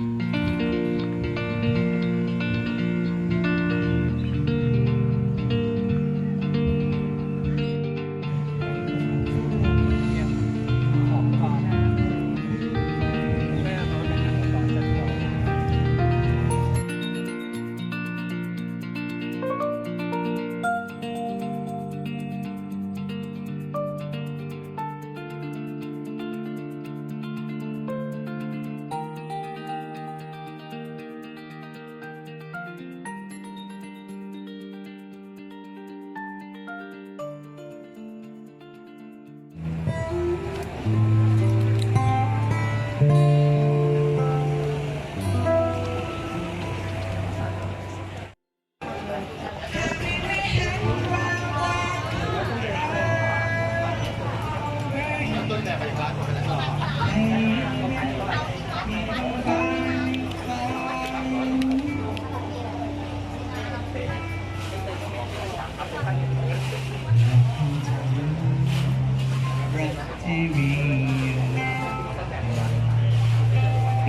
ที่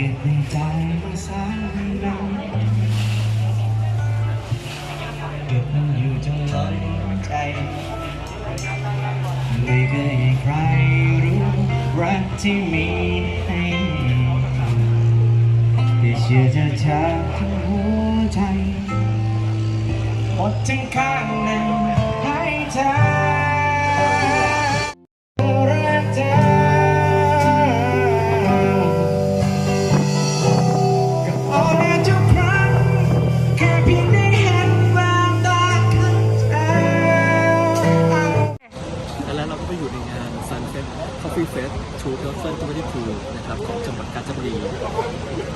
ก็บในใจมาสร้างนั้นเก็บมันอยู่จนล้นใจไม่เคยใครรู้รักที่มีให้ที่เชื่อจะจาทั้งหัวใจหมดทั้งข้างในให้เธอ Coffee Fest 2022นะครับของจังหวัดกาญจนบุรี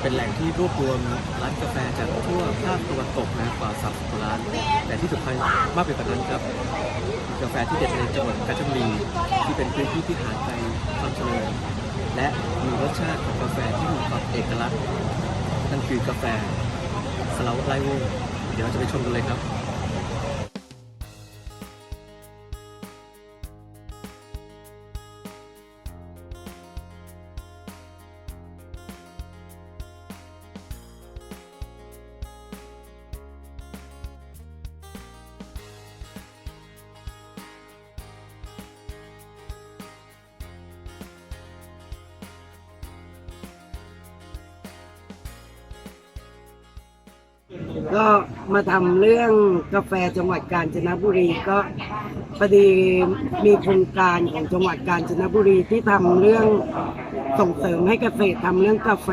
เป็นแหล่งที่รวบรวมร้านกาแฟจากทั่วภาคตะวันตกนะกว่า30กว่าร้าน แต่ที่สำคัญมากไปกว่านั้นครับกาแฟที่เด็ดในจังหวัดกาญจนบุรี ที่เป็นพื้นที่ที่หาไกลความเจริญและมีรสชาติของกาแฟที่มีความเอกลักษณ์นั่นคือกาแฟสลาวไลโวเดี๋ยวเราจะไปชมกันเลยครับ ก็มาทำเรื่องกาแฟจังหวัดกาญจนบุรีก็พอดีมีโครงการของจังหวัดกาญจนบุรีที่ทำเรื่องส่งเสริมให้เกษตรทำเรื่องกาแฟ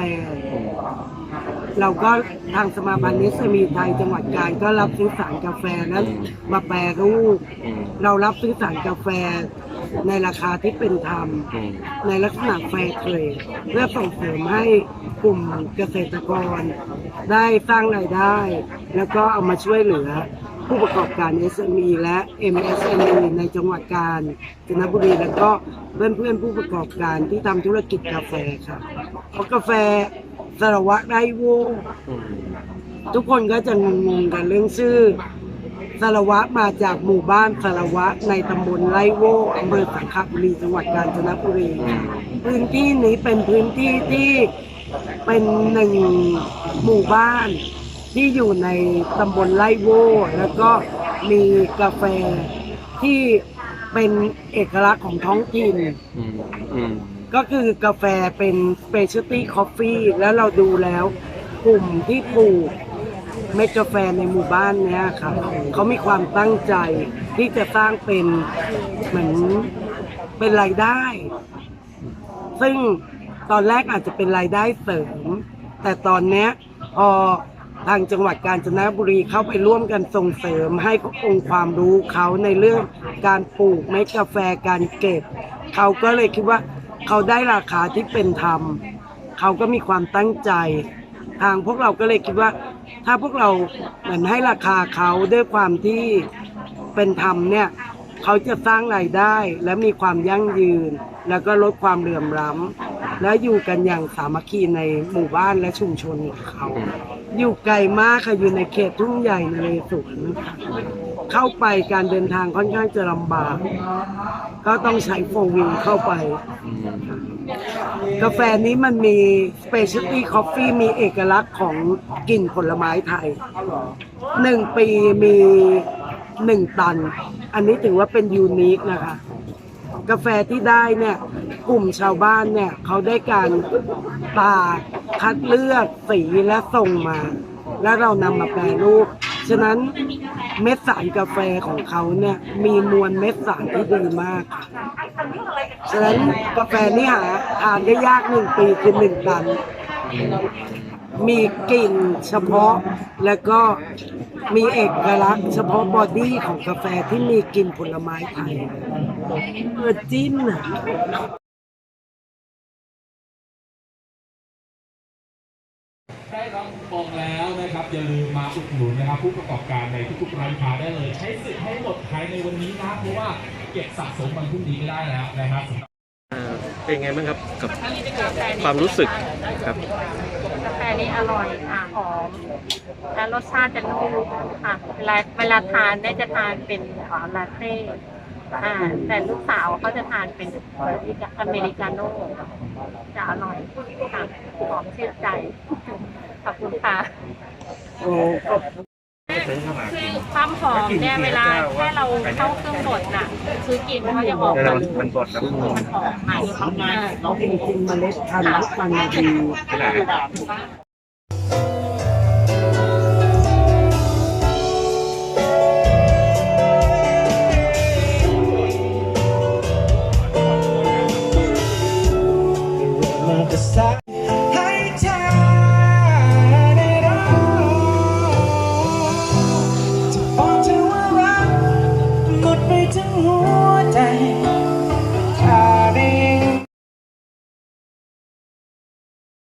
เราก็ทางสมาพันธ์นิสมีไทยจังหวัดกาญก็รับซื้อสารกาแฟนั้นมาแปรรูป เรารับซื้อสารกาแฟในราคาที่เป็นธรรม ในลักษณะแฟร์เทรดเพื่อส่งเสริมให้ กลุ่มเกษตรกร ได้สร้างรายได้ แล้วก็เอามาช่วยเหลือผู้ประกอบการ SME และ MSME ในจังหวัดกาญจนบุรี แล้วก็เพื่อนๆผู้ประกอบการที่ทำธุรกิจกาแฟค่ะเพราะกาแฟสารวัตรไร่โวทุกคนก็จะงงๆกันเรื่องชื่อสารวัตรมาจากหมู่บ้านสารวัตรในตำบลไร่โวอำเภอสังขบุรีจังหวัดกาญจนบุรี พื้นที่นี้เป็นพื้นที่ที่ เป็นหนึ่งหมู่บ้านที่อยู่ในตำบลไร่โวแล้วก็มีกาแฟที่เป็นเอกลักษณ์ของท้องถิ่นอืมอืมก็คือกาแฟเป็น specialty coffee แล้วเราดูแล้วกลุ่มที่ปลูกเม็ดกาแฟในหมู่บ้านเนี้ยค่ะเขามีความตั้งใจที่จะสร้างเป็นเหมือนเป็นรายได้ ซึ่ง ตอนแรกอาจจะเป็นรายได้เสริม แต่ตอนเนี้ยพอทางจังหวัดกาญจนบุรีเข้าไปร่วมกันส่งเสริมให้องค์ความรู้เขาในเรื่องการปลูกเม็ดกาแฟการเก็บ เขาก็เลยคิดว่าเขาได้ราคาที่เป็นธรรม เขาก็มีความตั้งใจ ทางพวกเราก็เลยคิดว่า ถ้าพวกเราเหมือนให้ราคาเขาด้วยความที่เป็นธรรมเนี่ยเขาจะสร้างรายได้และมีความยั่งยืน แล้วก็ลดความเหลื่อมล้ำ และอยู่กันอย่างสามัคคีในหมู่บ้านและชุมชนของเขา อยู่ไกลมากค่ะอยู่ในเขตทุ่งใหญ่ในเรศวรค่ะเข้าไปการเดินทางค่อนข้างจะลำบาก ก็ต้องใช้โฟร์วิลเข้าไปค่ะกาแฟนี้มันมี specialty coffee มีเอกลักษณ์ของกลิ่นผลไม้ไทยหนึ่งปีมีหนึ่งตัน อันนี้ถือว่าเป็นยูนิคนะคะ กาแฟที่ได้เนี่ย กลุ่มชาวบ้านเนี่ยเขาได้การตากคัดเลือกสีและส่งมา แล้วเรานำมาแปรรูป ฉะนั้นเม็ดสารกาแฟของเขาเนี่ยมีมวลเม็ดสารที่ดีมาก ฉะนั้นกาแฟนี่หาทานได้ยากหนึ่งปีคือหนึ่งตัน มีกลิ่นเฉพาะแล้วก็มีเอกลักษณ์เฉพาะบอดี้ของกาแฟที่มีกลิ่นผลไม้ไทยเออจิ้นอะ ได้รับมองแล้วนะครับอย่าลืมมาอุดหนุนนะครับ ผู้ประกอบการในทุกๆร้านค้าได้เลย ใช้สิทธิ์ให้หมดภายในวันนี้นะเพราะว่าเก็บสะสมวันพรุ่งนี้ไม่ได้แล้วนะครับอ่าเป็นไงบ้างครับกับความรู้สึกครับ กาแฟนี้อร่อยค่ะหอม และรสชาติจะนุ่มค่ะ เวลาเวลาทานเนี่ยจะทานเป็นอ่าลาเต้ อ่าแต่ลูกสาวเขาจะทานเป็นอเมริกาโน่จะอร่อยค่ะหอมชื่นใจ ขอบคุณค่ะโอ้ก็คือความหอมเนี่ยเวลาแค่เราเข้าเครื่องบดน่ะ คือกลิ่นเขาจะออกมันมันบดแล้วมันหอมค่ะจริงๆเมล็ดพันธุ์ทุกพันธุ์ดีมาแ